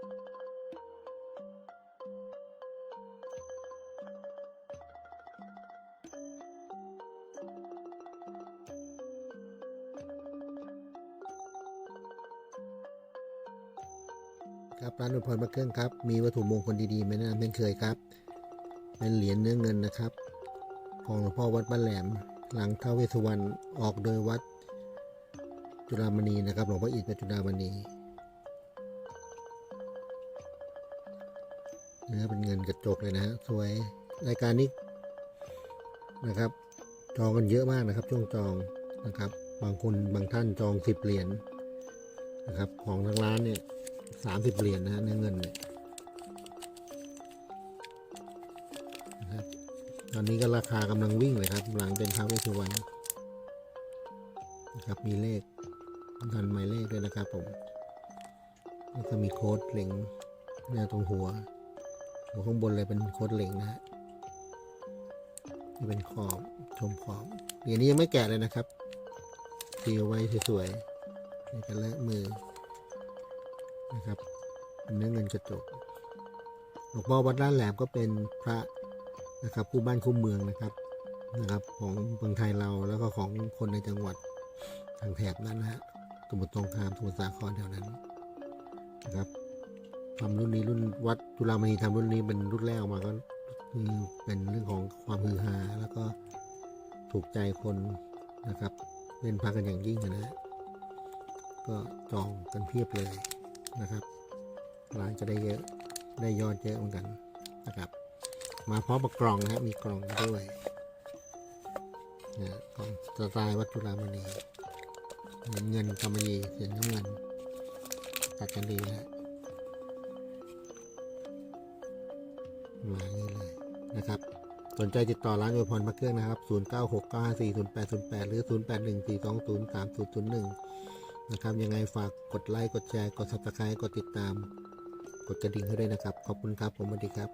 ครับร้านอุพรมาเครื่องครับ มีวัตถุมงคลดีๆไหมนะเป็นเคยครับ เป็นเหรียญเนื้อเงินนะครับ ของหลวงพ่อวัดบ้านแหลม หลังเท้าวเวสวรรณออกโดยวัดจุฬามณีนะครับหลวงพ่ออิฐปัจจุฬามณี เนื้อเป็นเงินกระจกเลยนะฮะสวยรายการนี้นะครับ จองกันเยอะมากนะครับ ช่วงจองนะครับ บางคนบางท่านจองสิบเหรียญนะครับ ของทางร้านเนี่ยสามสิบเหรียญนะฮะเนื้อเงินเนี่ยนะครับตอนนี้ก็ราคากำลังวิ่งเลยครับ หลังเป็นท้าวเวสสุวรรณนะครับมีเลขทันหมายเลขด้วยนะครับผมแล้วก็มีโค้ดเหล็งเนี่ยตรงหัว หัวข้างบนเลยเป็นโคดเหล็งนะฮะนี่เป็นขอบชมขอบเหรียญนี้ยังไม่แกะเลยนะครับทีเอาไว้สวยๆนี่กันเลอะมือนะครับเป็นเนื้อเงินกระจกหลวงพ่อวัดด้านแหลมก็เป็นพระนะครับคู่บ้านคู่เมืองนะครับนะครับ ของเมืองไทยเราแล้วก็ของคนในจังหวัดทางแถบนั้นนะฮะสมุทรสงครามสมุทรสาครแถวนั้นนะครับ ทำรุ่นนี้รุ่นวัดจุฬามณีทำรุ่นนี้เป็นรุ่นแรกออกมาก็คือเป็นเรื่องของความฮือฮาแล้วก็ถูกใจคนนะครับเล่นพักกันอย่างยิ่งนะฮะก็จองกันเพียบเลยนะครับร้านจะได้เยอะได้ยอดเยอะเหมือนกันนะครับ มาพร้อมกับกล่องนะฮะมีกล่องด้วยนะกล่องสไตล์วัดจุฬามณีเงินเงินกำมะหยี่เสียงน้ำเงินตัดกันดีนะ อย่างนี้เลยนะครับ สนใจติดต่อร้านอวยพรพระเครื่องนะครับ 0969540808 หรือ 0814203001 นะครับ ยังไงฝากกดไลค์ กดแชร์ กด subscribe กดติดตาม กดกระดิ่งให้ด้วยนะครับ ขอบคุณครับ ผมสวัสดีครับ